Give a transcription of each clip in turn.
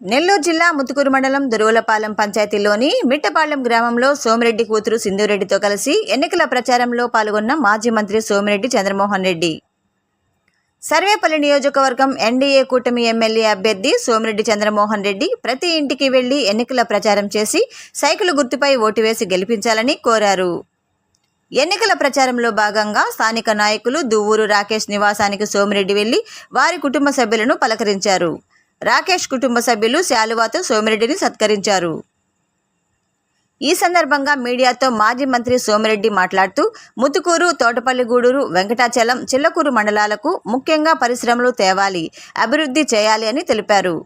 నెల్లూరు జిల్లా ముత్తుకూరు మండలం దొరువులపాలెం పంచాయతీలోని మిట్టపాలెం గ్రామంలో సోమిరెడ్డి కూతురు సింధురెడ్డితో కలిసి ఎన్నికల ప్రచారంలో పాల్గొన్న మాజీ మంత్రి సోమిరెడ్డి చంద్రమోహన్ రెడ్డి. సర్వేపల్లి నియోజకవర్గం ఎన్డీఏ కూటమి ఎమ్మెల్యే అభ్యర్థి సోమిరెడ్డి చంద్రమోహన్ రెడ్డి ప్రతి ఇంటికి వెళ్ళి ఎన్నికల ప్రచారం చేసి సైకిల్ గుర్తుపై ఓటు వేసి గెలిపించాలని కోరారు. ఎన్నికల ప్రచారంలో భాగంగా స్థానిక నాయకులు దువ్వూరు రాకేష్ నివాసానికి సోమిరెడ్డి వెళ్ళి వారి కుటుంబ సభ్యులను పలకరించారు. రాకేష్ కుటుంబ సభ్యులు శాలువాతో సోమిరెడ్డిని సత్కరించారు. ఈ సందర్భంగా మీడియాతో మాజీ మంత్రి సోమిరెడ్డి మాట్లాడుతూ ముతుకూరు తోటపల్లిగూడూరు వెంకటాచలం చిల్లకూరు మండలాలకు ముఖ్యంగా పరిశ్రమలు తేవాలి అభివృద్ధి చేయాలి అని తెలిపారు.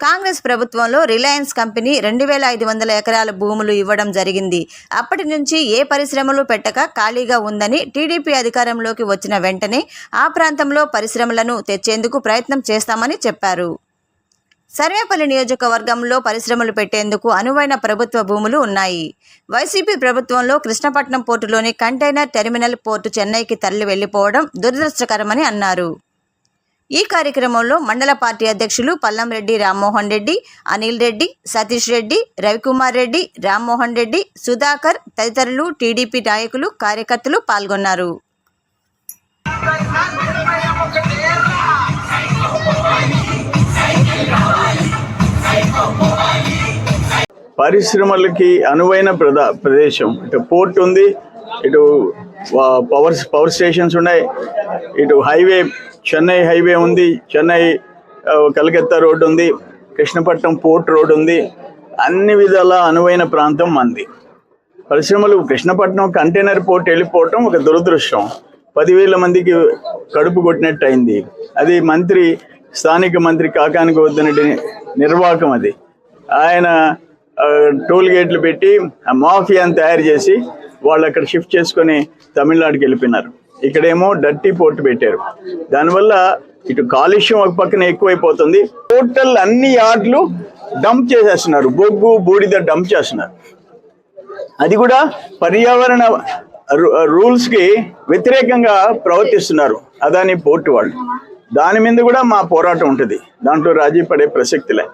కాంగ్రెస్ ప్రభుత్వంలో రిలయన్స్ కంపెనీ రెండు వేల ఐదు వందల ఎకరాల భూములు ఇవ్వడం జరిగింది. అప్పటి నుంచి ఏ పరిశ్రమలు పెట్టక ఖాళీగా ఉందని టీడీపీ అధికారంలోకి వచ్చిన వెంటనే ఆ ప్రాంతంలో పరిశ్రమలను తెచ్చేందుకు ప్రయత్నం చేస్తామని చెప్పారు. సర్వేపల్లి నియోజకవర్గంలో పరిశ్రమలు పెట్టేందుకు అనువైన ప్రభుత్వ భూములు ఉన్నాయి. వైసీపీ ప్రభుత్వంలో కృష్ణపట్నం పోర్టులోని కంటైనర్ టెర్మినల్ పోర్టు చెన్నైకి తరలి వెళ్ళిపోవడం దురదృష్టకరమని అన్నారు. ఈ కార్యక్రమంలో మండల పార్టీ అధ్యక్షులు పల్లంరెడ్డి రామ్మోహన్ రెడ్డి అనిల్ రెడ్డి సతీష్ రెడ్డి రవికుమార్ రెడ్డి రామ్మోహన్ రెడ్డి సుధాకర్ తదితరులు టీడీపీ నాయకులు కార్యకర్తలు పాల్గొన్నారు. పరిశ్రమలకి అనువైన ప్రదా ప్రదేశం. ఇటు పోర్ట్ ఉంది ఇటు పవర్ పవర్ స్టేషన్స్ ఉన్నాయి ఇటు హైవే చెన్నై హైవే ఉంది చెన్నై కలకత్తా రోడ్డు ఉంది కృష్ణపట్నం పోర్ట్ రోడ్ ఉంది అన్ని విధాల అనువైన ప్రాంతం మంది. పరిశ్రమలు కృష్ణపట్నం కంటైనర్ పోర్ట్ వెళ్ళిపోవటం ఒక దురదృష్టం. పదివేల మందికి కడుపు కొట్టినట్టు అయింది అది మంత్రి స్థానిక మంత్రి కాకానికి వద్దనటి నిర్వాహకం అది. ఆయన టోల్ గేట్లు పెట్టి ఆ మాఫియాను తయారు చేసి వాళ్ళు అక్కడ షిఫ్ట్ చేసుకొని తమిళనాడుకి వెళ్ళిపోయినారు. ఇక్కడేమో డర్టీ పోర్ట్ పెట్టారు. దానివల్ల ఇటు కాలుష్యం ఒక పక్కన ఎక్కువైపోతుంది. టోటల్ అన్ని యార్డ్లు డంప్ చేసేస్తున్నారు. బొగ్గు బూడిద డంప్ చేస్తున్నారు. అది కూడా పర్యావరణ రూల్స్కి వ్యతిరేకంగా ప్రవర్తిస్తున్నారు అదాని పోర్టు వాళ్ళు. దాని మీద కూడా మా పోరాటం ఉంటుంది. దాంట్లో రాజీ పడే ప్రసక్తిలే